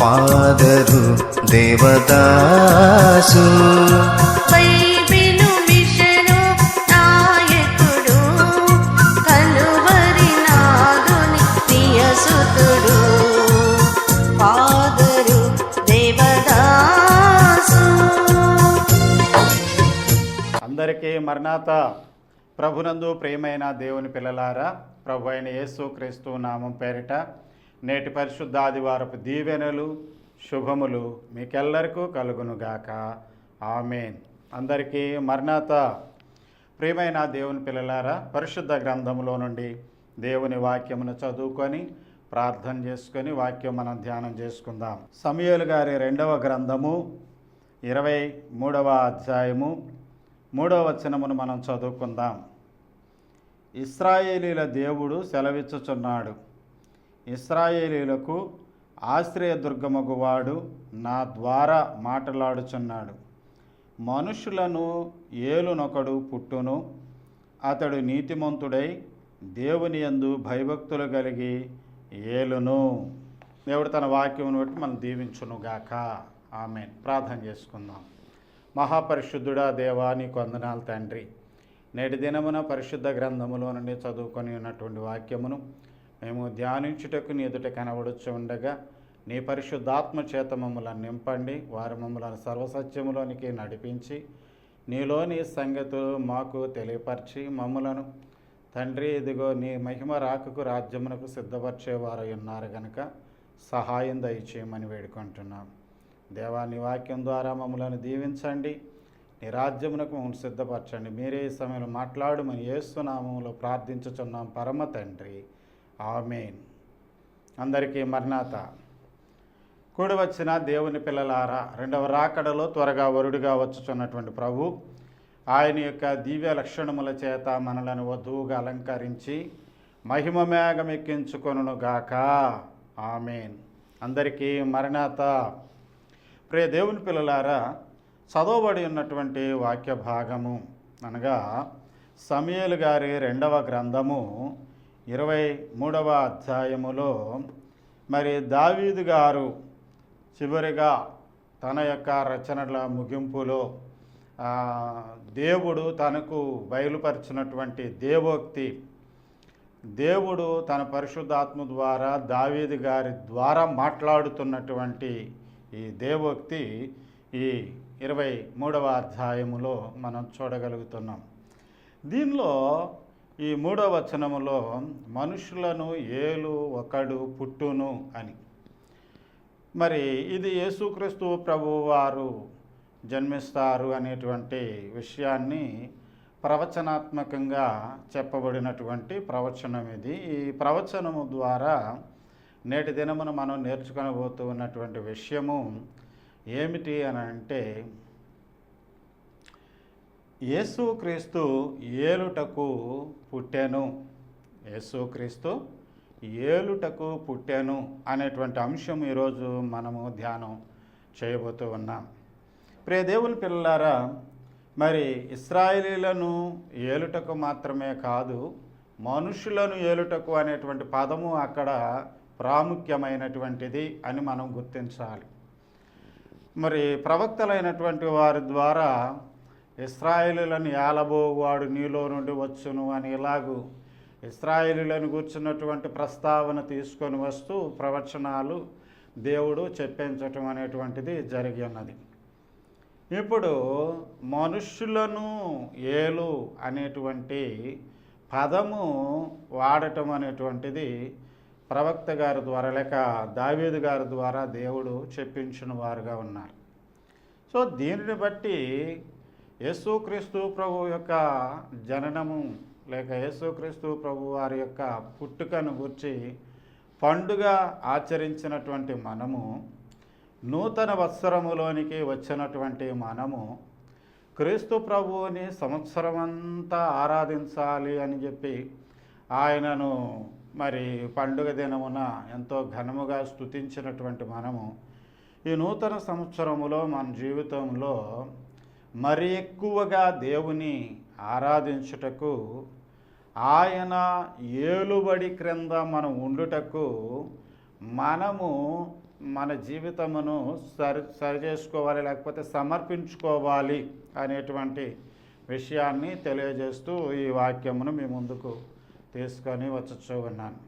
Father Devadasu. అందరికీ మరణాత ప్రభునందు ప్రియమైన దేవుని పిల్లలారా ప్రభు అయిన యేసు క్రీస్తు నామం పేరిట నేటి పరిశుద్ధాదివారపు దీవెనలు శుభములు మీకెల్లరికూ కలుగునుగాక. ఆమెన్. అందరికీ మర్నాత. ప్రియమైన దేవుని పిల్లలారా పరిశుద్ధ గ్రంథంలో నుండి దేవుని వాక్యమును చదువుకొని ప్రార్థన చేసుకొని వాక్యం మనం ధ్యానం చేసుకుందాం. సమయలు గారి రెండవ గ్రంథము ఇరవై మూడవ అధ్యాయము మూడవ వచనమును మనం చదువుకుందాం. ఇస్రాయేలీల దేవుడు సెలవిచ్చుచున్నాడు. ఇస్రాయేలీలకు ఆశ్రయదుర్గమగువాడు నా ద్వారా మాట్లాడుచున్నాడు. మనుషులను ఏలునొకడు పుట్టును అతడు నీతిమంతుడై దేవుని యందు భయభక్తులు కలిగి ఏలును. దేవుడు తన వాక్యమును బట్టి మనం దీవించునుగాక ఆమె ప్రార్థన చేసుకుందాం. మహాపరిశుద్ధుడా దేవా నీకు వందనాలు తండ్రి. నేటి దినమున పరిశుద్ధ గ్రంథములో నుండి చదువుకొని ఉన్నటువంటి వాక్యమును మేము ధ్యానించుటకు నీ ఎదుట కనబడుచు ఉండగా నీ పరిశుద్ధాత్మ చేత మమ్మలను నింపండి. వారు మమ్మలను సర్వసత్యములోనికి నడిపించి నీలోని సంగతులు మాకు తెలియపరిచి మమ్మలను తండ్రి ఇదిగో నీ మహిమ రాకకు రాజ్యమునకు సిద్ధపరిచేవారు ఉన్నారు గనక సహాయం దయచేయమని వేడుకుంటున్నాం. దేవా నీ వాక్యం ద్వారా మమ్మలను దీవించండి. నీ రాజ్యమునకు మమ్మల్ని సిద్ధపరచండి. మీరే ఈ సమయంలో మాట్లాడమని ఏసునామంలో ప్రార్థించుచున్నాం. పరమ తండ్రి ఆమెన్. అందరికీ మర్నాత కూడి వచ్చిన దేవుని పిల్లలారా రెండవ రాకడలో త్వరగా వరుడుగా వచ్చుచున్నటువంటి ప్రభు ఆయన యొక్క దివ్య లక్షణముల చేత మనలను వధువుగా అలంకరించి మహిమ మేఘం గాక. ఆమెన్. అందరికీ మరణాత. ప్రియ దేవుని పిల్లలారా చదవబడి ఉన్నటువంటి వాక్య భాగము అనగా సమయలు గారి రెండవ గ్రంథము ఇరవై మూడవ అధ్యాయములో మరి దావీదు గారు చివరిగా తన యొక్క రచనల ముగింపులో దేవుడు తనకు బయలుపరిచినటువంటి దేవోక్తి దేవుడు తన పరిశుద్ధాత్మ ద్వారా దావీదు గారి ద్వారా మాట్లాడుతున్నటువంటి ఈ దేవోక్తి ఈ ఇరవై మూడవ అధ్యాయములో మనం చూడగలుగుతున్నాం. దీనిలో ఈ మూడో వచనములో మనుషులను ఏలు ఒకడు పుట్టును అని. మరి ఇది యేసుక్రీస్తు ప్రభువారు జన్మిస్తారు అనేటువంటి విషయాన్ని ప్రవచనాత్మకంగా చెప్పబడినటువంటి ప్రవచనం ఇది. ఈ ప్రవచనము ద్వారా నేటి దినమున మనం నేర్చుకొనబోతూ ఉన్నటువంటి విషయము ఏమిటి అని అంటే యేసుక్రీస్తు ఏలుటకు పుట్టాను. యేసుక్రీస్తు ఏలుటకు పుట్టాను అనేటువంటి అంశం ఈరోజు మనము ధ్యానం చేయబోతూ ఉన్నాం. ప్రియ దేవుని పిల్లలారా మరి ఇస్రాయిలీలను ఏలుటకు మాత్రమే కాదు మనుషులను ఏలుటకు అనేటువంటి పదము అక్కడ ప్రాముఖ్యమైనటువంటిది అని మనం గుర్తించాలి. మరి ప్రవక్తలైనటువంటి వారి ద్వారా ఇస్రాయేలులను ఏలబోవాడు నీలో నుండి వచ్చును అని ఇలాగూ ఇస్రాయేలులను కూర్చున్నటువంటి ప్రస్తావన తీసుకొని వస్తూ ప్రవచనాలు దేవుడు చెప్పించటం అనేటువంటిది జరిగి ఉన్నది. ఇప్పుడు మనుష్యులను ఏలు అనేటువంటి పదము వాడటం అనేటువంటిది ప్రవక్త గారి ద్వారా లేక దావేది గారి ద్వారా దేవుడు చెప్పించిన వారుగా ఉన్నారు. సో దీనిని బట్టి యేసుక్రీస్తు ప్రభు యొక్క జననము లేక యేసుక్రీస్తు ప్రభు వారి యొక్క పుట్టుకను గుర్చి పండుగ ఆచరించినటువంటి మనము నూతన వత్సరములోనికి వచ్చినటువంటి మనము క్రీస్తు ప్రభువుని సంవత్సరమంతా ఆరాధించాలి అని చెప్పి ఆయనను మరి పండుగ దినమున ఎంతో ఘనముగా స్తుతించినటువంటి మనము ఈ నూతన సంవత్సరములో మన జీవితంలో మరి ఎక్కువగా దేవుని ఆరాధించుటకు ఆయన ఏలుబడి క్రింద మనం ఉండుటకు మనము మన జీవితమును సరి సరి చేసుకోవాలి లేకపోతే సమర్పించుకోవాలి అనేటువంటి విషయాన్ని తెలియజేస్తూ ఈ వాక్యమును మీ ముందుకు తీసుకొని వచ్చుచూ ఉన్నాను.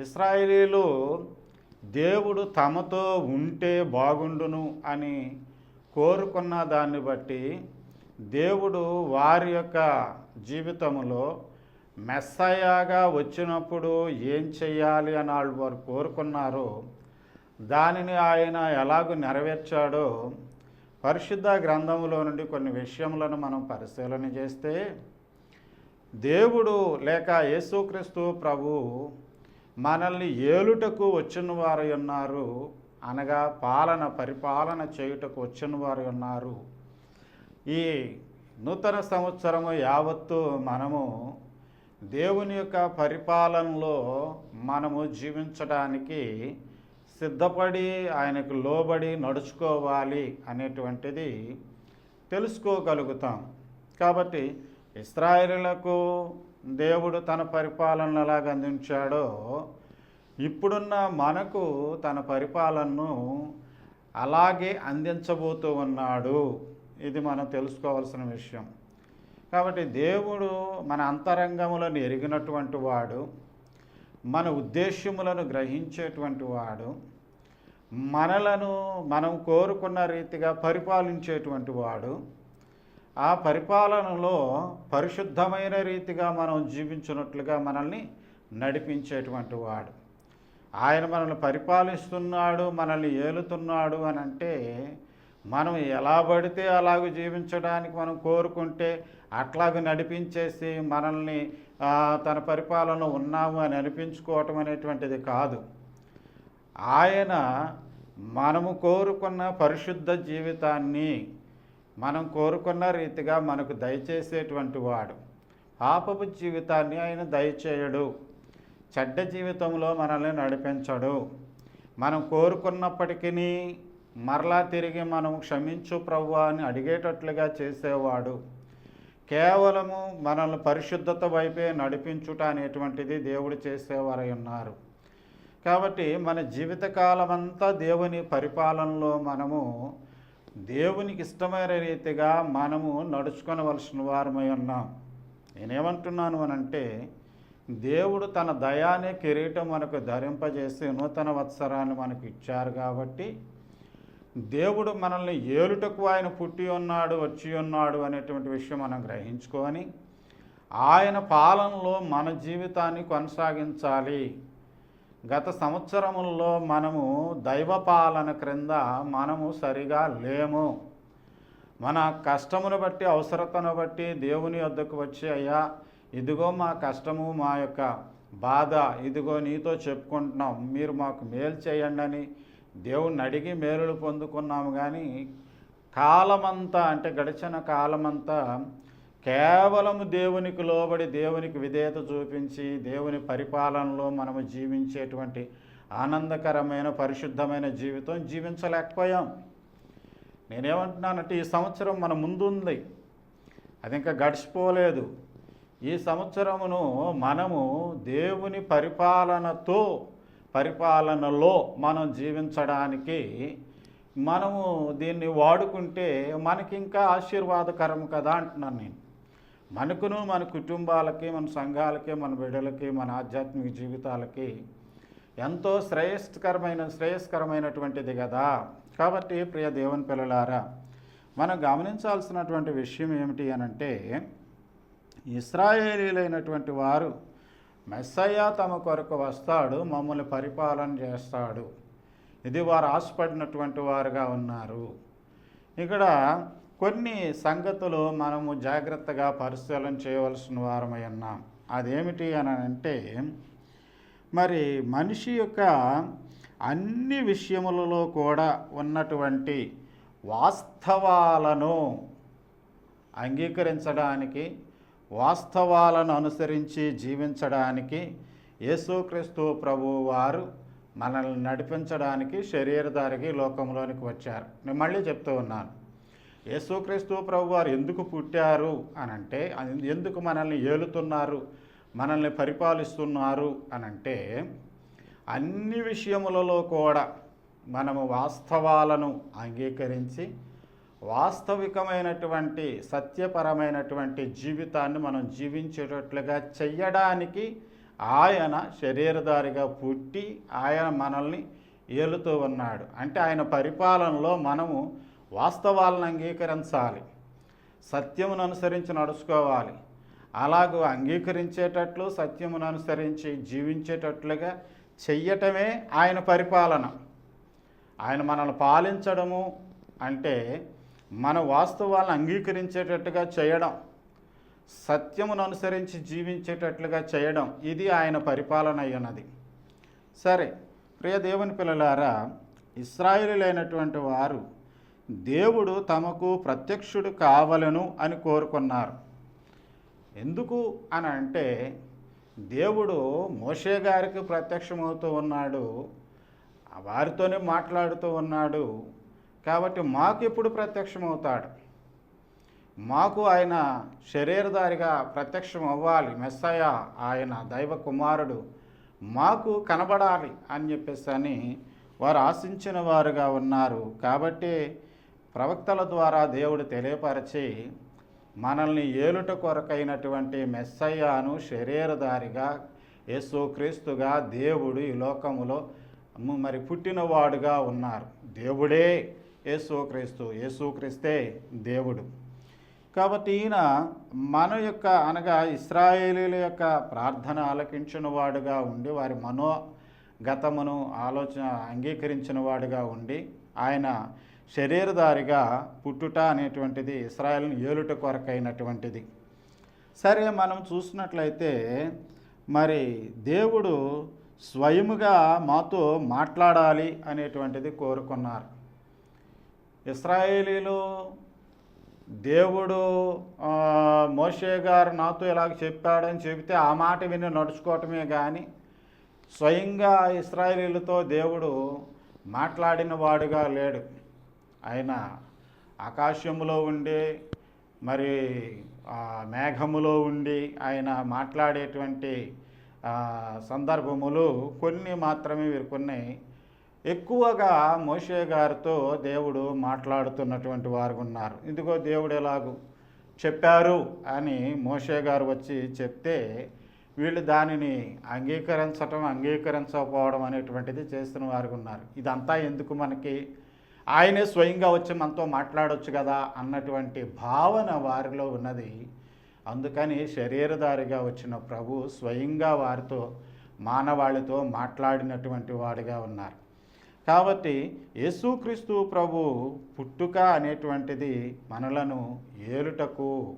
ఇస్రాయేలీలు దేవుడు తమతో ఉంటే బాగుండును అని కోరుకున్న దాన్ని బట్టి దేవుడు వారి యొక్క జీవితంలో మెస్సయాగా వచ్చినప్పుడు ఏం చెయ్యాలి అని వాళ్ళు వారు కోరుకున్నారో దానిని ఆయన ఎలాగూ నెరవేర్చాడో పరిశుద్ధ గ్రంథంలో నుండి కొన్ని విషయములను మనం పరిశీలన చేస్తే దేవుడు లేక యేసుక్రీస్తు ప్రభు మనల్ని ఏలుటకు వచ్చిన వారు ఉన్నారు అనగా పాలన పరిపాలన చేయుటకు వచ్చిన వారు ఉన్నారు. ఈ నూతన సంవత్సరము యావత్తు మనము దేవుని యొక్క పరిపాలనలో మనము జీవించడానికి సిద్ధపడి ఆయనకు లోబడి నడుచుకోవాలి అనేటువంటిది తెలుసుకోగలుగుతాం. కాబట్టి ఇస్రాయిలకు దేవుడు తన పరిపాలన ఎలాగ అందించాడో ఇప్పుడున్న మనకు తన పరిపాలనను అలాగే అందించబోతూ ఉన్నాడు. ఇది మనం తెలుసుకోవాల్సిన విషయం. కాబట్టి దేవుడు మన అంతరంగములను ఎరిగినటువంటి వాడు మన ఉద్దేశ్యములను గ్రహించేటువంటి వాడు మనలను మనం కోరుకున్న రీతిగా పరిపాలించేటువంటి వాడు. ఆ పరిపాలనలో పరిశుద్ధమైన రీతిగా మనం జీవించినట్లుగా మనల్ని నడిపించేటువంటి వాడు. ఆయన మనల్ని పరిపాలిస్తున్నాడు మనల్ని ఏలుతున్నాడు అని అంటే మనం ఎలా పడితే అలాగ జీవించడానికి మనం కోరుకుంటే అట్లాగ నడిపించేసి మనల్ని తన పరిపాలన ఉన్నాము అని అనిపించుకోవటం అనేటువంటిది కాదు. ఆయన మనము కోరుకున్న పరిశుద్ధ జీవితాన్ని మనం కోరుకున్న రీతిగా మనకు దయచేసేటువంటి వాడు. పాపపు జీవితాన్ని ఆయన దయచేయడు. చెడ్డ జీవితంలో మనల్ని నడిపించడు. మనం కోరుకున్నప్పటికీ మరలా తిరిగి మనం క్షమించు ప్రభు అని అడిగేటట్లుగా చేసేవాడు. కేవలము మనల్ని పరిశుద్ధత వైపే నడిపించుట అనేటువంటిది దేవుడు చేసేవారై ఉన్నారు. కాబట్టి మన జీవితకాలం అంతా దేవుని పరిపాలనలో మనము దేవునికి ఇష్టమైన రీతిగా మనము నడుచుకొనవలసిన వారమై ఉన్నాం. నేనేమంటున్నాను అని అంటే దేవుడు తన దయానే కిరీటం మనకు ధరింపజేసి నూతన వత్సరాన్ని మనకు ఇచ్చారు కాబట్టి దేవుడు మనల్ని ఏలుటకు ఆయన పుట్టి ఉన్నాడు వచ్చి ఉన్నాడు అనేటువంటి విషయం మనం గ్రహించుకొని ఆయన పాలనలో మన జీవితాన్ని కొనసాగించాలి. గత సంవత్సరముల్లో మనము దైవ పాలన క్రింద మనము సరిగా లేము. మన కష్టమును బట్టి అవసరతను బట్టి దేవుని వద్దకు వచ్చి అయ్యా ఇదిగో మా కష్టము మా యొక్క బాధ ఇదిగో నీతో చెప్పుకుంటున్నాం. మీరు మాకు మేలు చేయండి అని దేవుణ్ణి అడిగి మేలులు పొందుకున్నాము కానీ కాలమంతా అంటే గడిచిన కాలమంతా కేవలం దేవునికి లోబడి దేవునికి విధేయత చూపించి దేవుని పరిపాలనలో మనము జీవించేటువంటి ఆనందకరమైన పరిశుద్ధమైన జీవితం జీవించలేకపోయాం. నేనేమంటున్నానంటే ఈ సంవత్సరం మన ముందుంది. అది ఇంకా గడిచిపోలేదు. ఈ సంవత్సరమును మనము దేవుని పరిపాలనతో పరిపాలనలో మనం జీవించడానికి మనము దీన్ని వాడుకుంటే మనకి ఇంకా ఆశీర్వాదకరం కదా అంటున్నాను నేను. మనకును మన కుటుంబాలకి మన సంఘాలకి మన బిడ్డలకి మన ఆధ్యాత్మిక జీవితాలకి ఎంతో శ్రేయస్కరమైన శ్రేయస్కరమైనటువంటిది కదా. కాబట్టి ప్రియ దేవుని పిల్లలారా మనం గమనించాల్సినటువంటి విషయం ఏమిటి అనంటే ఇస్రాయేలీలైనటువంటి వారు మెస్సయ్య తమ కొరకు వస్తాడు మమ్మల్ని పరిపాలన చేస్తాడు. ఇది వారు ఆశపడినటువంటి వారుగా ఉన్నారు. ఇక్కడ కొన్ని సంగతులు మనము జాగ్రత్తగా పరిశీలన చేయవలసిన వారమై ఉన్నాం. అదేమిటి అని అంటే మరి మనిషి యొక్క అన్ని విషయములలో కూడా ఉన్నటువంటి వాస్తవాలను అంగీకరించడానికి వాస్తవాలను అనుసరించి జీవించడానికి యేసుక్రీస్తు ప్రభు వారు మనల్ని నడిపించడానికి శరీరధారికి లోకంలోనికి వచ్చారు. నేను మళ్ళీ చెప్తూ ఉన్నాను. యేసుక్రీస్తు ప్రభు వారు ఎందుకు పుట్టారు అనంటే అది ఎందుకు మనల్ని ఏలుతున్నారు మనల్ని పరిపాలిస్తున్నారు అనంటే అన్ని విషయములలో కూడా మనము వాస్తవాలను అంగీకరించి వాస్తవికమైనటువంటి సత్యపరమైనటువంటి జీవితాన్ని మనం జీవించేటట్లుగా చెయ్యడానికి ఆయన శరీరధారిగా పుట్టి ఆయన మనల్ని ఏలుతూ ఉన్నాడు. అంటే ఆయన పరిపాలనలో మనము వాస్తవాలను అంగీకరించాలి. సత్యమును అనుసరించి నడుచుకోవాలి. అలాగూ అంగీకరించేటట్లు సత్యమును అనుసరించి జీవించేటట్లుగా చెయ్యటమే ఆయన పరిపాలన. ఆయన మనల్ని పాలించడము అంటే మన వాస్తవాలను అంగీకరించేటట్టుగా చేయడం సత్యమును అనుసరించి జీవించేటట్లుగా చేయడం ఇది ఆయన పరిపాలన అయ్యున్నది సరే ప్రియ దేవుని పిల్లలారా ఇస్రాయిలైనటువంటి వారు దేవుడు తమకు ప్రత్యక్షుడు కావలను అని కోరుకున్నారు. ఎందుకు అని అంటే దేవుడు మోషే గారికి ప్రత్యక్షమవుతూ ఉన్నాడు వారితోనే మాట్లాడుతూ ఉన్నాడు కాబట్టి మాకు ఎప్పుడు ప్రత్యక్షమవుతాడు? మాకు ఆయన శరీరధారిగా ప్రత్యక్షం అవ్వాలి మెస్సయ ఆయన దైవ కుమారుడు. మాకు కనబడాలి అని చెప్పేసి అని వారు ఆశించిన వారుగా ఉన్నారు. కాబట్టి ప్రవక్తల ద్వారా దేవుడు తెలియపరిచి మనల్ని ఏలుట కొరకైనటువంటి మెస్సయ్యను శరీరధారిగా యేసుక్రీస్తుగా దేవుడు ఈ లోకములో మరి పుట్టినవాడుగా ఉన్నారు. దేవుడే యేసుక్రీస్తు యేసుక్రీస్తే దేవుడు. కాబట్టి ఈయన మన యొక్క అనగా ఇస్రాయేలీల యొక్క ప్రార్థన ఆలకించిన వాడుగా ఉండి వారి మనోగతమును ఆలోచన అంగీకరించిన వాడుగా ఉండి ఆయన శరీరధారిగా పుట్టుట అనేటువంటిది ఇస్రాయల్ని ఏలుట కొరకైనటువంటిది. సరే మనం చూసినట్లయితే మరి దేవుడు స్వయముగా మాతో మాట్లాడాలి అనేటువంటిది కోరుకున్నారు. ఇస్రాయేలీలు దేవుడు మోషే గారు నాతో ఇలాగ చెప్పాడని చెబితే ఆ మాట విని నడుచుకోవటమే కానీ స్వయంగా ఇస్రాయేలీలతో దేవుడు మాట్లాడిన వాడుగా లేడు. ఆయన ఆకాశములో ఉండి మరి మేఘములో ఉండి ఆయన మాట్లాడేటువంటి సందర్భములు కొన్ని మాత్రమే వీరుకున్నాయి ఎక్కువగా మోషే గారితో దేవుడు మాట్లాడుతున్నటువంటి వారు ఉన్నారు. ఇదిగో దేవుడు ఎలాగూ చెప్పారు అని మోషే గారు వచ్చి చెప్తే వీళ్ళు దానిని అంగీకరించటం అంగీకరించకపోవడం అనేటువంటిది చేస్తున్న వారు ఉన్నారు. ఇదంతా ఎందుకు మనకి? ఆయనే స్వయంగా వచ్చి మనతో మాట్లాడొచ్చు కదా అన్నటువంటి భావన వారిలో ఉన్నది. అందుకని శరీరధారిగా వచ్చిన ప్రభు స్వయంగా వారితో మానవాళితో మాట్లాడినటువంటి వాడిగా ఉన్నారు. కాబట్టి యేసుక్రీస్తు ప్రభు పుట్టుక అనేటువంటిది మనలను ఏలుటకు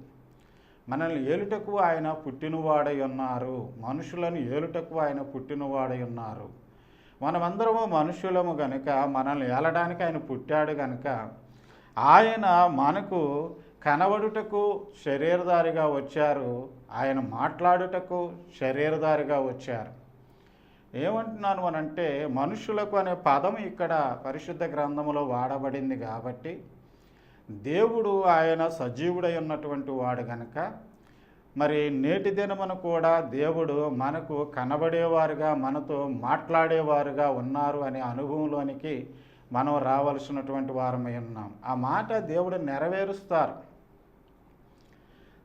మనల్ని ఏలుటకు ఆయన పుట్టినవాడై ఉన్నారు. మనుషులను ఏలుటకు ఆయన పుట్టినవాడై ఉన్నారు. మనమందరము మనుషులము గనుక మనల్ని ఏలడానికి ఆయన పుట్టాడు గనుక ఆయన మనకు కనబడుటకు శరీరదారిగా వచ్చారు. ఆయన మాట్లాడుటకు శరీరదారిగా వచ్చారు. ఏమంటున్నాను అని అంటే మనుషులకు అనే పదం ఇక్కడ పరిశుద్ధ గ్రంథంలో వాడబడింది కాబట్టి దేవుడు ఆయన సజీవుడై ఉన్నటువంటి వాడు గనక మరి నేటి దినమున కూడా దేవుడు మనకు కనబడేవారుగా మనతో మాట్లాడేవారుగా ఉన్నారు అనే అనుభవంలోనికి మనం రావలసినటువంటి వారమై ఉన్నాం. ఆ మాట దేవుడు నెరవేరుస్తారు.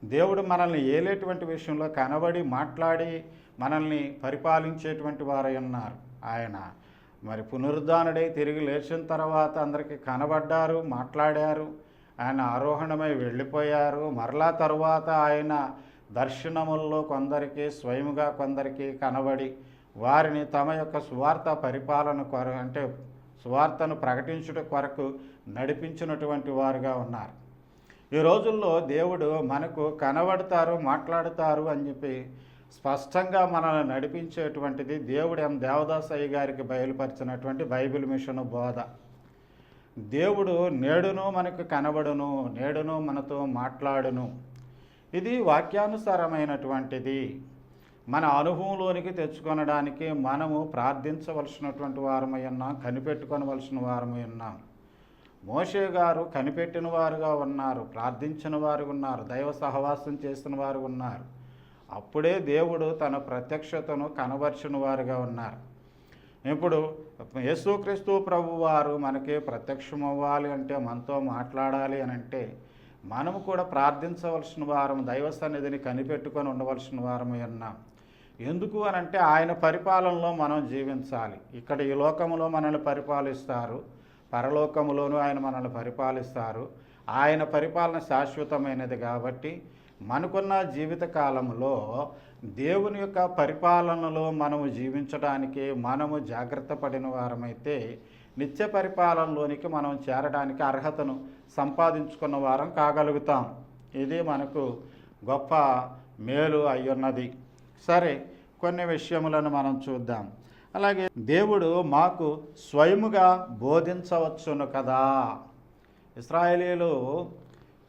దేవుడు మనల్ని ఏలేటువంటి విషయంలో కనబడి మాట్లాడి మనల్ని పరిపాలించేటువంటి వారై ఉన్నారు. ఆయన మరి పునరుద్ధానుడై తిరిగి లేచిన తర్వాత అందరికీ కనబడ్డారు మాట్లాడారు. ఆయన ఆరోహణమై వెళ్ళిపోయారు. మరలా తరువాత ఆయన దర్శనముల్లో కొందరికి స్వయముగా కొందరికి కనబడి వారిని తమ యొక్క సువార్త పరిపాలన కొర అంటే సువార్తను ప్రకటించుట కొరకు నడిపించినటువంటి వారుగా ఉన్నారు. ఈ రోజుల్లో దేవుడు మనకు కనబడతారు మాట్లాడుతారు అని చెప్పి స్పష్టంగా మనల్ని నడిపించేటువంటిది దేవుడు ఎం దేవదాస్ గారికి బయలుపరిచినటువంటి బైబిల్ మిషన్ బోధ. దేవుడు నేడును మనకు కనబడును నేడును మనతో మాట్లాడును. ఇది వాక్యానుసారమైనటువంటిది. మన అనుభవంలోనికి తెచ్చుకొనడానికి మనము ప్రార్థించవలసినటువంటి వారమై ఉన్నాం కనిపెట్టుకొనవలసిన వారమై ఉన్నాం మోషే గారు కనిపెట్టిన వారుగా ఉన్నారు ప్రార్థించిన వారు ఉన్నారు దైవ సహవాసం చేసిన వారు ఉన్నారు. అప్పుడే దేవుడు తన ప్రత్యక్షతను కనబర్చిన వారుగా ఉన్నారు. ఇప్పుడు యేసుక్రీస్తు ప్రభు వారు మనకి ప్రత్యక్షం అవ్వాలి అంటే మనతో మాట్లాడాలి అని అంటే మనము కూడా ప్రార్థించవలసిన వారం దైవ సన్నిధిని కనిపెట్టుకొని ఉండవలసిన వారమై ఉన్నాం. ఎందుకు అని అంటే ఆయన పరిపాలనలో మనం జీవించాలి. ఇక్కడ ఈ లోకములో మనల్ని పరిపాలిస్తారు. పరలోకములోనూ ఆయన మనల్ని పరిపాలిస్తారు. ఆయన పరిపాలన శాశ్వతమైనది కాబట్టి మనకున్న జీవిత కాలంలో దేవుని యొక్క పరిపాలనలో మనము జీవించడానికి మనము జాగ్రత్త పడిన వారమైతే నిత్య పరిపాలనలోనికి మనం చేరడానికి అర్హతను సంపాదించుకున్న వారం కాగలుగుతాం. ఇది మనకు గొప్ప మేలు అయ్యున్నది. సరే కొన్ని విషయములను మనం చూద్దాం. అలాగే దేవుడు మాకు స్వయముగా బోధించవచ్చును కదా. ఇస్రాయేలీలు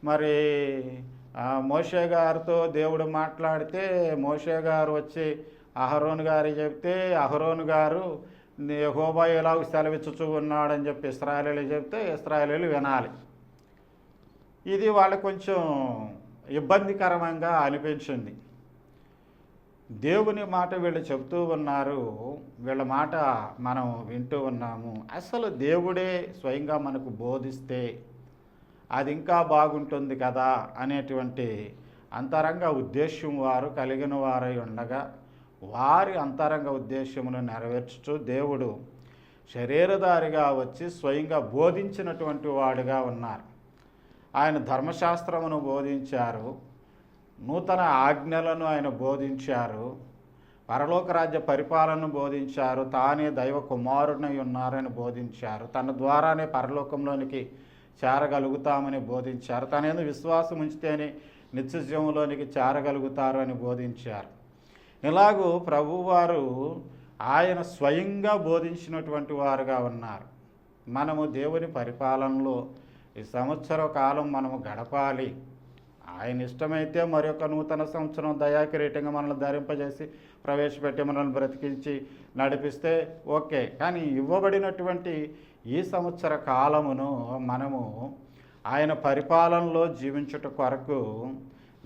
మరి మోషే గారితో దేవుడు మాట్లాడితే మోషే గారు వచ్చి అహరోన్ గారి చెప్తే అహరోన్ గారు హోబా ఎలాగ సెలవిచ్చు ఉన్నాడని చెప్పి ఇస్రాయలీలు చెప్తే ఇస్రాయలీలు వినాలి. ఇది వాళ్ళకి కొంచెం ఇబ్బందికరంగా అనిపించింది. దేవుని మాట వీళ్ళు చెబుతూ ఉన్నారు. వీళ్ళ మాట మనం వింటూ ఉన్నాము. అసలు దేవుడే స్వయంగా మనకు బోధిస్తే అది ఇంకా బాగుంటుంది కదా అనేటువంటి అంతరంగ ఉద్దేశ్యం వారు కలిగిన వారై ఉండగా వారి అంతరంగ ఉద్దేశ్యమును నెరవేర్చుతూ దేవుడు శరీరధారిగా వచ్చి స్వయంగా బోధించినటువంటి వాడుగా ఉన్నారు. ఆయన ధర్మశాస్త్రమును బోధించారు. నూతన ఆజ్ఞలను ఆయన బోధించారు. పరలోక రాజ్య పరిపాలనను బోధించారు. తానే దైవ కుమారుడై ఉన్నారని బోధించారు. తన ద్వారానే పరలోకంలోనికి చేరగలుగుతామని బోధించారు. తనేందు విశ్వాసం ఉంచితేనే నిత్యజీవంలోనికి చేరగలుగుతారు అని బోధించారు. ఇలాగూ ప్రభువారు ఆయన స్వయంగా బోధించినటువంటి వారుగా ఉన్నారు. మనము దేవుని పరిపాలనలో ఈ సంవత్సర కాలం మనము గడపాలి. ఆయన ఇష్టమైతే మరొక నూతన సంవత్సరం దయాకిరీటంగా మనల్ని ధరింపజేసి ప్రవేశపెట్టి మనల్ని బ్రతికించి నడిపిస్తే ఓకే. కానీ ఇవ్వబడినటువంటి ఈ సంవత్సర కాలమును మనము ఆయన పరిపాలనలో జీవించుట కొరకు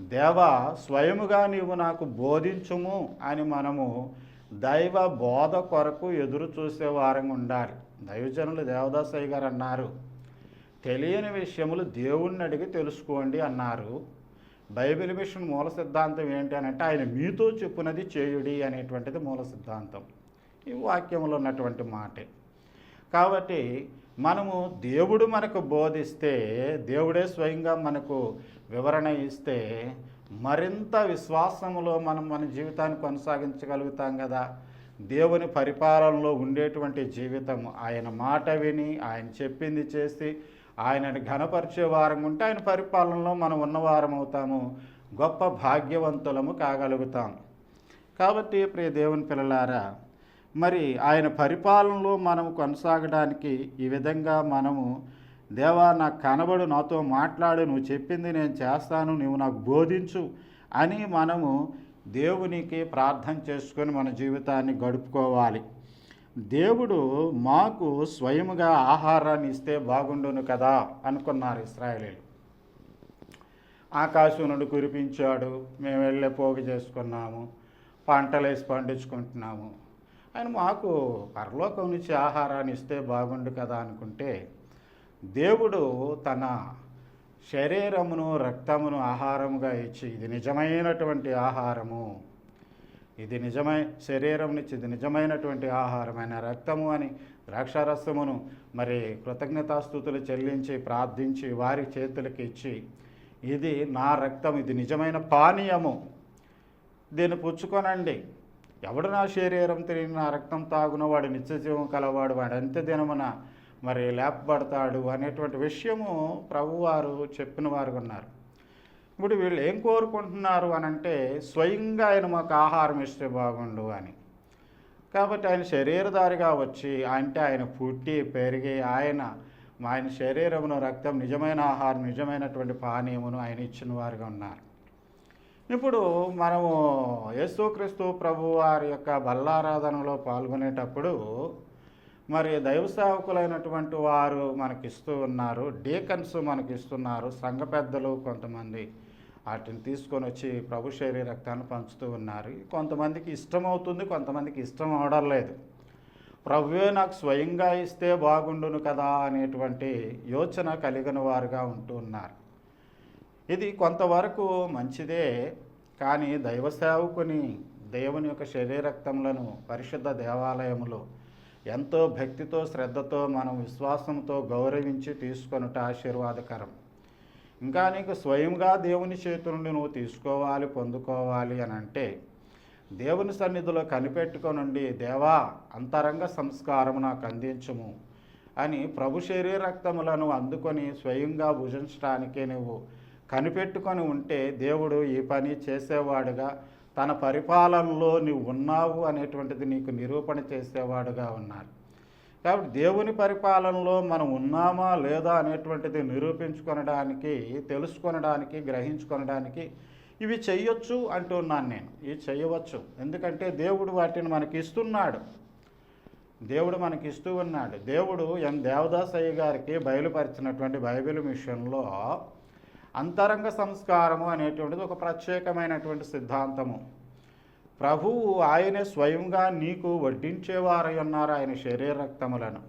దేవ స్వయముగా నీవు నాకు బోధించుము అని మనము దైవ బోధ కొరకు ఎదురు చూసేవారంగా ఉండాలి. దైవజనులు దేవదాసయ్య గారు అన్నారు తెలియని విషయములు దేవుణ్ణి అడిగి తెలుసుకోండి అన్నారు. బైబిల్ మిషన్ మూల సిద్ధాంతం ఏంటి అని అంటే ఆయన మీతో చెప్పునది చేయుడి అనేటువంటిది మూల సిద్ధాంతం. ఈ వాక్యంలో ఉన్నటువంటి మాటే. కాబట్టి మనము దేవుడు మనకు బోధిస్తే దేవుడే స్వయంగా మనకు వివరణ ఇస్తే మరింత విశ్వాసములో మనం మన జీవితాన్ని కొనసాగించగలుగుతాం కదా. దేవుని పరిపాలనలో ఉండేటువంటి జీవితం ఆయన మాట విని ఆయన చెప్పింది చేసి ఆయనని ఘనపరిచే వారం ఉంటే ఆయన పరిపాలనలో మనం ఉన్నవారం అవుతాము గొప్ప భాగ్యవంతులము కాగలుగుతాం. కాబట్టి ప్రియ దేవుని పిల్లలారా మరి ఆయన పరిపాలనలో మనం కొనసాగడానికి ఈ విధంగా మనము దేవా నాకు కనబడు నాతో మాట్లాడు నువ్వు చెప్పింది నేను చేస్తాను నువ్వు నాకు బోధించు అని మనము దేవునికి ప్రార్థన చేసుకొని మన జీవితాన్ని గడుపుకోవాలి. దేవుడు మాకు స్వయముగా ఆహారాన్ని ఇస్తే బాగుండును కదా అనుకున్నారు ఇస్రాయలీలు. ఆకాశం నుండి కురిపించాడు మేము వెళ్ళే పోగు చేసుకున్నాము పంటలు వేసి పండించుకుంటున్నాము. ఆయన మాకు పరలోకం నుంచి ఆహారాన్ని ఇస్తే బాగుండు కదా అనుకుంటే దేవుడు తన శరీరమును రక్తమును ఆహారముగా ఇచ్చి ఇది నిజమైనటువంటి ఆహారము. ఇది నిజమై శరీరం నుంచి ఇది నిజమైనటువంటి ఆహారం రక్తము అని ద్రాక్షారసమును మరి కృతజ్ఞతాస్థుతులు చెల్లించి ప్రార్థించి వారి చేతులకి ఇచ్చి ఇది నా రక్తం ఇది నిజమైన పానీయము. దీన్ని పుచ్చుకొనండి. ఎవడు నా శరీరం తిరిగి నా రక్తం తాగున వాడు నిత్యజీవం కలవాడు వాడు అంత్య దినమున మరి లేపబడతాడు అనేటువంటి విషయము ప్రభువారు చెప్పిన వారు ఉన్నారు. ఇప్పుడు వీళ్ళు ఏం కోరుకుంటున్నారు అని అంటే స్వయంగా ఆయన మాకు ఆహారం ఇస్తే బాగుండు అని. కాబట్టి ఆయన శరీరధారిగా వచ్చి అంటే ఆయన పుట్టి పెరిగి ఆయన ఆయన శరీరమును రక్తం నిజమైన ఆహారం నిజమైనటువంటి పానీయమును ఆయన ఇచ్చిన వారుగా ఉన్నారు. ఇప్పుడు మనము యేసుక్రీస్తు ప్రభు వారి యొక్క బల్లారాధనలో పాల్గొనేటప్పుడు మరి దైవ సేవకులైనటువంటి వారు మనకిస్తూ ఉన్నారు డీకన్స్ మనకిస్తున్నారు సంఘ పెద్దలు కొంతమంది వాటిని తీసుకొని వచ్చి ప్రభు శరీర రక్తాన్ని పంచుతూ ఉన్నారు. కొంతమందికి ఇష్టం అవుతుంది కొంతమందికి ఇష్టం అవడం లేదు. ప్రభువే నాకు స్వయంగా ఇస్తే బాగుండును కదా అనేటువంటి యోచన కలిగిన వారుగా ఉంటూ ఉన్నారు. ఇది కొంతవరకు మంచిదే కానీ దైవ సేవకుని దేవుని యొక్క శరీరక్తములను పరిశుద్ధ దేవాలయములో ఎంతో భక్తితో శ్రద్ధతో మనం విశ్వాసంతో గౌరవించి తీసుకొనుట ఆశీర్వాదకరం. ఇంకా నీకు స్వయంగా దేవుని చేతి నుండి నువ్వు తీసుకోవాలి పొందుకోవాలి అని అంటే దేవుని సన్నిధిలో కనిపెట్టుకొనుండి దేవా అంతరంగ సంస్కారం నాకు అందించము అని ప్రభు శరీర రక్తములను అందుకొని స్వయంగా భుజించడానికే నువ్వు కనిపెట్టుకొని ఉంటే దేవుడు ఈ పని చేసేవాడుగా తన పరిపాలనలో నీవు ఉన్నావు అనేటువంటిది నీకు నిరూపణ చేసేవాడుగా ఉన్నారు. కాబట్టి దేవుని పరిపాలనలో మనం ఉన్నామా లేదా అనేటువంటిది నిరూపించుకొనడానికి తెలుసుకొనడానికి గ్రహించుకొనడానికి ఇవి చెయ్యొచ్చు అంటున్నాను నేను. ఇవి చేయవచ్చు ఎందుకంటే దేవుడు వాటిని మనకి ఇస్తున్నాడు. దేవుడు మనకి ఇస్తూ ఉన్నాడు. దేవుడు ఎన్ దేవదాసయ్య గారికి బయలుపరిచినటువంటి బైబిల్ మిషన్లో అంతరంగ సంస్కారము అనేటువంటిది ఒక ప్రత్యేకమైనటువంటి సిద్ధాంతము. ప్రభువు ఆయనే స్వయంగా నీకు వడ్డించేవారై ఉన్నారు ఆయన శరీర రక్తములను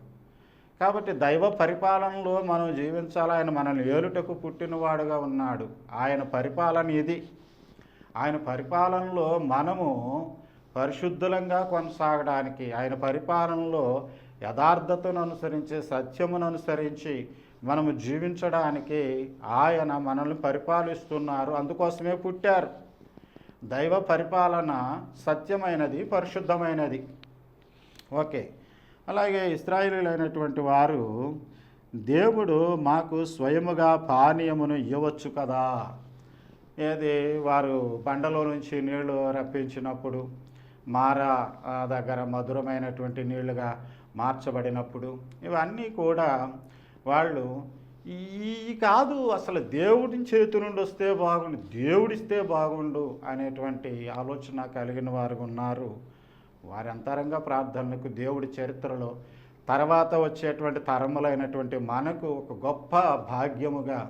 కాబట్టి దైవ పరిపాలనలో మనం జీవించాలి. ఆయన మనల్ని ఏలుటకు పుట్టినవాడుగా ఉన్నాడు. ఆయన పరిపాలన ఇది. ఆయన పరిపాలనలో మనము పరిశుద్ధులంగా కొనసాగడానికి ఆయన పరిపాలనలో యథార్థతను అనుసరించి సత్యమును అనుసరించి మనము జీవించడానికి ఆయన మనల్ని పరిపాలిస్తున్నారు. అందుకోసమే పుట్టారు. దైవ పరిపాలన సత్యమైనది పరిశుద్ధమైనది. ఓకే. అలాగే ఇస్రాయిలీలైనటువంటి వారు దేవుడు మాకు స్వయముగా పానీయమును ఇవ్వచ్చు కదా? ఏది? వారు బండలో నుంచి నీళ్ళు రప్పించినప్పుడు మారా దగ్గర మధురమైనటువంటి నీళ్ళుగా మార్చబడినప్పుడు ఇవన్నీ కూడా వాళ్ళు ఈ కాదు అసలు దేవుడి చేతి నుండి వస్తే బాగుండు దేవుడిస్తే బాగుండు అనేటువంటి ఆలోచన కలిగిన వారు ఉన్నారు. వారి అంతరంగ ప్రార్థనలకు దేవుడి చరిత్రలో తర్వాత వచ్చేటువంటి తరములైనటువంటి మనకు ఒక గొప్ప భాగ్యముగా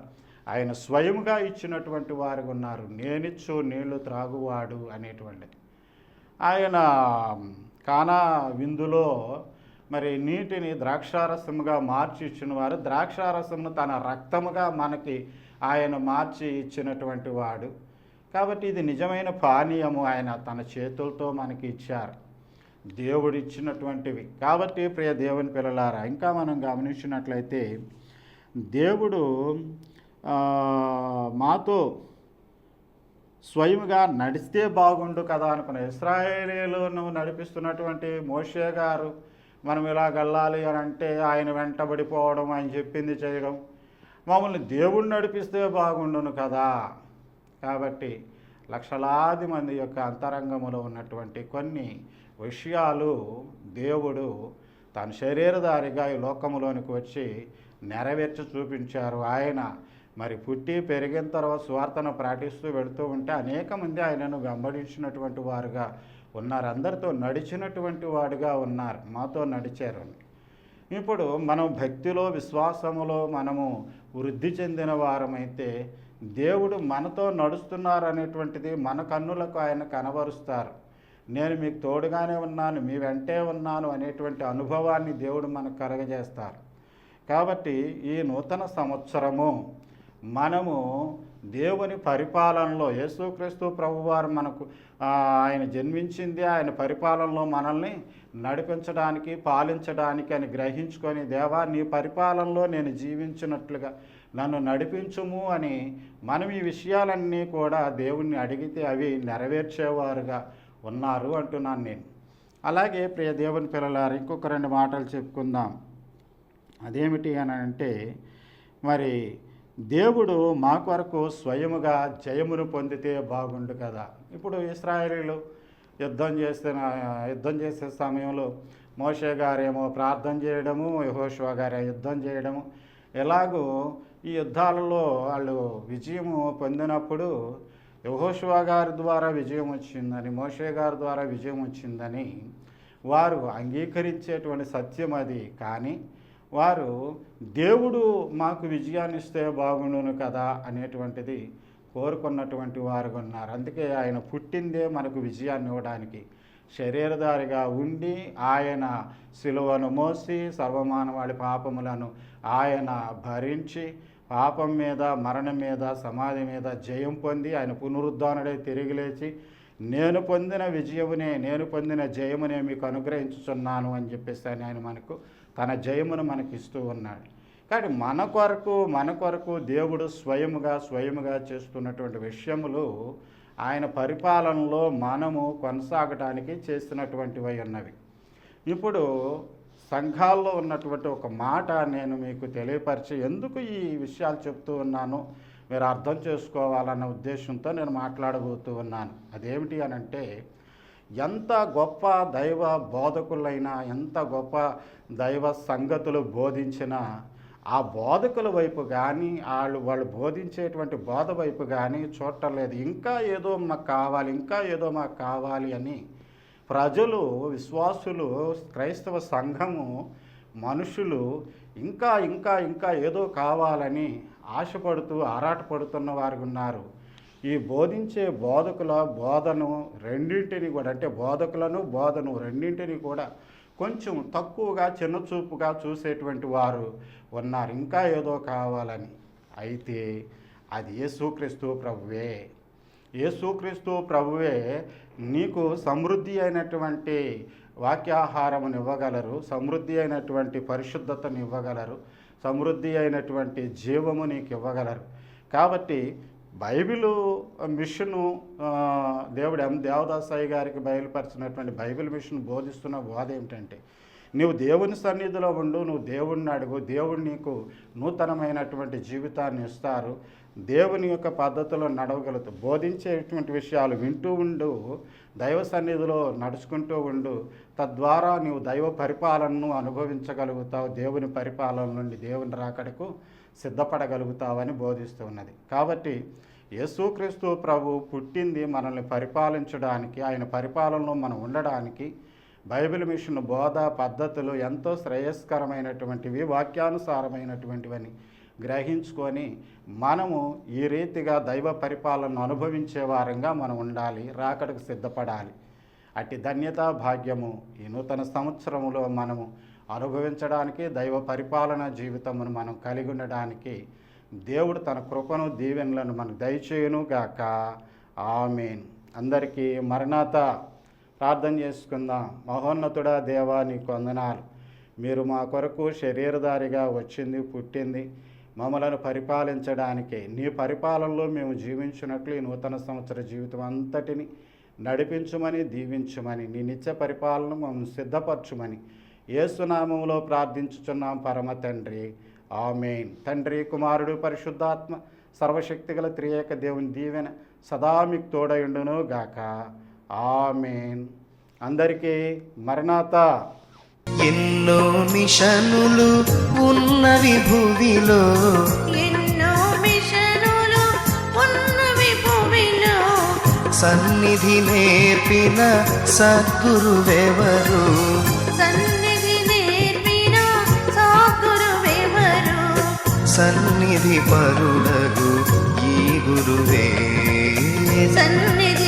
ఆయన స్వయముగా ఇచ్చినటువంటి వారు ఉన్నారు. నేనిచ్చు నీళ్ళు త్రాగువాడు అనేటువంటిది. ఆయన కానా విందులో మరి నీటిని ద్రాక్షారసముగా మార్చి ఇచ్చిన వారు ద్రాక్షారసమును తన రక్తముగా మనకి ఆయన మార్చి ఇచ్చినటువంటి వాడు. కాబట్టి ఇది నిజమైన పానీయము ఆయన తన చేతులతో మనకి ఇచ్చారు. దేవుడు ఇచ్చినటువంటివి. కాబట్టి ప్రియ దేవుని పిల్లలారా ఇంకా మనం గమనించినట్లయితే దేవుడు మాతో స్వయముగా నడిస్తే బాగుండు కదా అనుకున్న ఇస్రాయేలీలను నడిపిస్తున్నటువంటి మోషే గారు మనం ఇలా వెళ్ళాలి అని అంటే ఆయన వెంటబడిపోవడం ఆయన చెప్పింది చేయడం. మమ్మల్ని దేవుడు నడిపిస్తే బాగుండును కదా. కాబట్టి లక్షలాది మంది యొక్క అంతరంగములో ఉన్నటువంటి కొన్ని విషయాలు దేవుడు తన శరీరధారిగా ఈ లోకములోనికి వచ్చి నెరవేర్చి చూపించారు. ఆయన మరి పుట్టి పెరిగిన తర్వాత స్వార్థను ప్రాటిస్తూ వెళుతూ ఉంటే అనేక మంది ఆయనను వెంబడించినటువంటి వారుగా ఉన్నారు. అందరితో నడిచినటువంటి వాడుగా ఉన్నారు. మాతో నడిచారు. ఇప్పుడు మనం భక్తిలో విశ్వాసములో మనము వృద్ధి చెందిన వారమైతే దేవుడు మనతో నడుస్తున్నారు అనేటువంటిది మన కన్నులకు ఆయన కనబరుస్తారు. నేను మీకు తోడుగానే ఉన్నాను మీ వెంటే ఉన్నాను అనేటువంటి అనుభవాన్ని దేవుడు మనకు కలగజేస్తారు. కాబట్టి ఈ నూతన సంవత్సరము మనము దేవుని పరిపాలనలో యేసుక్రీస్తు ప్రభువారు మనకు ఆయన జన్మించింది ఆయన పరిపాలనలో మనల్ని నడిపించడానికి పాలించడానికి అని గ్రహించుకొని దేవా నీ పరిపాలనలో నేను జీవించినట్లుగా నన్ను నడిపించుము అని మనం ఈ విషయాలన్నీ కూడా దేవుణ్ణి అడిగితే అవి నెరవేర్చేవారుగా ఉన్నారు అంటున్నాను నేను. అలాగే ప్రియ దేవుని పిల్లలారు ఇంకొక రెండు మాటలు చెప్పుకుందాం. అదేమిటి అని అంటే మరి దేవుడు మా కొరకు స్వయముగా జయమును పొందితే బాగుండు కదా. ఇప్పుడు ఇస్రాయేలీలు యుద్ధం చేస్తున్న యుద్ధం చేసే సమయంలో మోషే గారేమో ప్రార్థన చేయడము యహోషువా గారే యుద్ధం చేయడము. ఎలాగూ ఈ యుద్ధాలలో వాళ్ళు విజయము పొందినప్పుడు యహోషువా గారి ద్వారా విజయం వచ్చిందని మోషే గారి ద్వారా విజయం వచ్చిందని వారు అంగీకరించేటువంటి సత్యం అది. కానీ వారు దేవుడు మాకు విజయాన్ని ఇస్తే బాగుండును కదా అనేటువంటిది కోరుకున్నటువంటి వారు ఉన్నారు. అందుకే ఆయన పుట్టిందే మనకు విజయాన్ని ఇవ్వడానికి. శరీరధారిగా ఉండి ఆయన సిలువను మోసి సర్వమానవాళి పాపములను ఆయన భరించి పాపం మీద మరణం మీద సమాధి మీద జయం పొంది ఆయన పునరుద్ధానుడై తిరిగి లేచి నేను పొందిన విజయమునే నేను పొందిన జయమునే మీకు అనుగ్రహించుచున్నాను అని చెప్పేసి ఆయన మనకు తన జయమును మనకి ఇస్తూ ఉన్నాడు. కాబట్టి మన కొరకు మన కొరకు దేవుడు స్వయముగా స్వయముగా చేస్తున్నటువంటి విషయములు ఆయన పరిపాలనలో మనము కొనసాగటానికి చేసినటువంటివి ఉన్నవి. ఇప్పుడు సంఘాల్లో ఉన్నటువంటి ఒక మాట నేను మీకు తెలియపరిచి ఎందుకు ఈ విషయాలు చెప్తూ ఉన్నాను మీరు అర్థం చేసుకోవాలన్న ఉద్దేశంతో నేను మాట్లాడబోతూ ఉన్నాను. అదేమిటి అని అంటే ఎంత గొప్ప దైవ బోధకులైనా ఎంత గొప్ప దైవ సంగతులు బోధించినా ఆ బోధకుల వైపు కానీ వాళ్ళు వాళ్ళు బోధించేటువంటి బోధ వైపు కానీ చూడలేదు ఇంకా ఏదో మాకు కావాలి ఇంకా ఏదో మాకు కావాలి అని ప్రజలు విశ్వాసులు క్రైస్తవ సంఘము మనుషులు ఇంకా ఇంకా ఇంకా ఏదో కావాలని ఆశపడుతూ ఆరాటపడుతున్న వారు ఉన్నారు. ఈ బోధించే బోధకుల బోధను రెండింటిని కూడా అంటే బోధకులను బోధను రెండింటిని కూడా కొంచెం తక్కువగా చిన్నచూపుగా చూసేటువంటి వారు ఉన్నారు. ఇంకా ఏదో కావాలని. అయితే అది యేసుక్రీస్తు ప్రభువే. యేసుక్రీస్తు ప్రభువే నీకు సమృద్ధి అయినటువంటి వాక్యాహారమును ఇవ్వగలరు సమృద్ధి అయినటువంటి పరిశుద్ధతను ఇవ్వగలరు సమృద్ధి అయినటువంటి జీవము నీకు ఇవ్వగలరు. కాబట్టి బైబిల్ మిషను దేవుడు ఎం దేవదాసాయి గారికి బయలుపరిచినటువంటి బైబిల్ మిషన్ బోధిస్తున్న బోధ ఏమిటంటే నువ్వు దేవుని సన్నిధిలో ఉండు నువ్వు దేవుణ్ణి అడుగు దేవుడు నీకు నూతనమైనటువంటి జీవితాన్ని ఇస్తారు దేవుని యొక్క పద్ధతిలో నడవగలదు బోధించేటువంటి విషయాలు వింటూ ఉండు దైవ సన్నిధిలో నడుచుకుంటూ ఉండు. తద్వారా నీవు దైవ పరిపాలనను అనుభవించగలుగుతావు. దేవుని పరిపాలన నుండి దేవుని రాకడకు సిద్ధపడగలుగుతావని బోధిస్తూ ఉన్నది. కాబట్టి యేసుక్రీస్తు ప్రభు పుట్టింది మనల్ని పరిపాలించడానికి ఆయన పరిపాలనలో మనం ఉండడానికి బైబిల్ మిషన్ బోధ పద్ధతులు ఎంతో శ్రేయస్కరమైనటువంటివి వాక్యానుసారమైనటువంటివని గ్రహించుకొని మనము ఈ రీతిగా దైవ పరిపాలనను అనుభవించే వారంగా మనం ఉండాలి రాకడకు సిద్ధపడాలి. అట్టి ధన్యతా భాగ్యము ఈ నూతన సంవత్సరములో మనము అనుభవించడానికి దైవ పరిపాలన జీవితమును మనం కలిగి ఉండడానికి దేవుడు తన కృపను దీవెనలను మనకు దయచేయును గాక. ఆమెన్. అందరికీ మరణాత ప్రార్థన చేసుకుందాం. మహోన్నతుడా దేవా నీకు వందనాలు. మీరు మా కొరకు శరీరధారిగా వచ్చింది పుట్టింది. మమ్మలను పరిపాలించడానికి నీ పరిపాలనలో మేము జీవించినట్లు ఈ నూతన సంవత్సర జీవితం అంతటిని నడిపించమని దీవించమని నీ నిత్య పరిపాలన మమ్మల్ని సిద్ధపరచుమని ఏసునామంలో ప్రార్థించుచున్నాం పరమ తండ్రి. ఆమెన్. తండ్రి కుమారుడు పరిశుద్ధాత్మ సర్వశక్తిగల త్రియేక దేవుని దీవెన సదా మీకు తోడయుండును గాక. ఆమెన్. అందరికీ మరణాత. ఎన్నో మిషనులు ఉన్నవి భూమిలో. ఎన్నో మిషనులు ఉన్నవి భూమిలో. సన్నిధి నేర్పిన సద్గురువెవరు? సన్నిధి పరుడగు ఈ గురువే. సన్నిధి